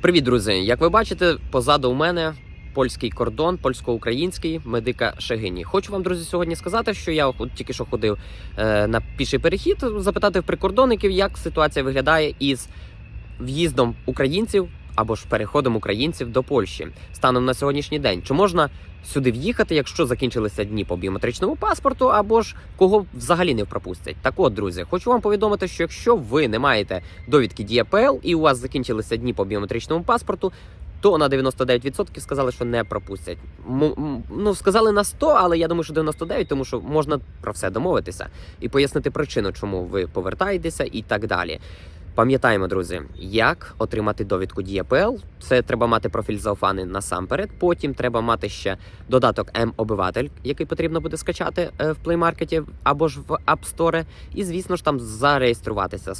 Привіт, друзі! Як ви бачите, позаду у мене польський кордон, польсько-український медика Шегині. Хочу вам, друзі, сьогодні сказати, що я от тільки що ходив е, на піший перехід, запитати в прикордонників, як ситуація виглядає із в'їздом українців або ж переходом українців до Польщі станом на сьогоднішній день. Чи можна сюди в'їхати, якщо закінчилися дні по біометричному паспорту, або ж кого взагалі не пропустять? Так от, друзі, хочу вам повідомити, що якщо ви не маєте довідки ДІАПЛ і у вас закінчилися дні по біометричному паспорту. То на 99% сказали, що не пропустять. Ну сказали на 100, але я думаю, що 99, тому що можна про все домовитися і пояснити причину, чому ви повертаєтеся, і так далі. Пам'ятаємо, друзі, як отримати довідку ДІАПЛ. Це треба мати профіль Зауфани насамперед. Потім треба мати ще додаток М-обиватель, який потрібно буде скачати е, в Market або ж в App Store. І, звісно ж, там зареєструватися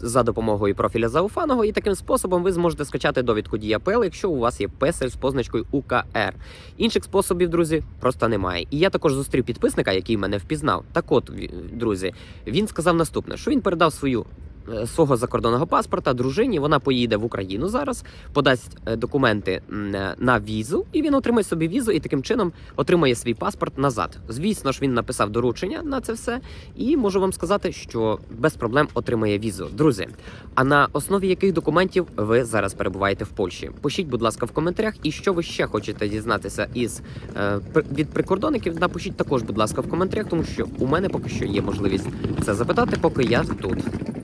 за допомогою профіля Зауфаного. І таким способом ви зможете скачати довідку ДІАПЛ, якщо у вас є песель з позначкою УКР. Інших способів, друзі, просто немає. І я також зустрів підписника, який мене впізнав. Так от, друзі, він сказав наступне: що він передав свою. Е, Свого закордонного паспорта дружині вона поїде в Україну зараз, подасть е, документи е, на візу, і він отримає собі візу і таким чином отримає свій паспорт назад. Звісно ж, він написав доручення на це все, і можу вам сказати, що без проблем отримає візу. Друзі, а на основі яких документів ви зараз перебуваєте в Польщі? Пишіть, будь ласка, в коментарях, і що ви ще хочете дізнатися із від прикордонників. Напишіть також, будь ласка, в коментарях, тому що у мене поки що є можливість це запитати, поки я тут.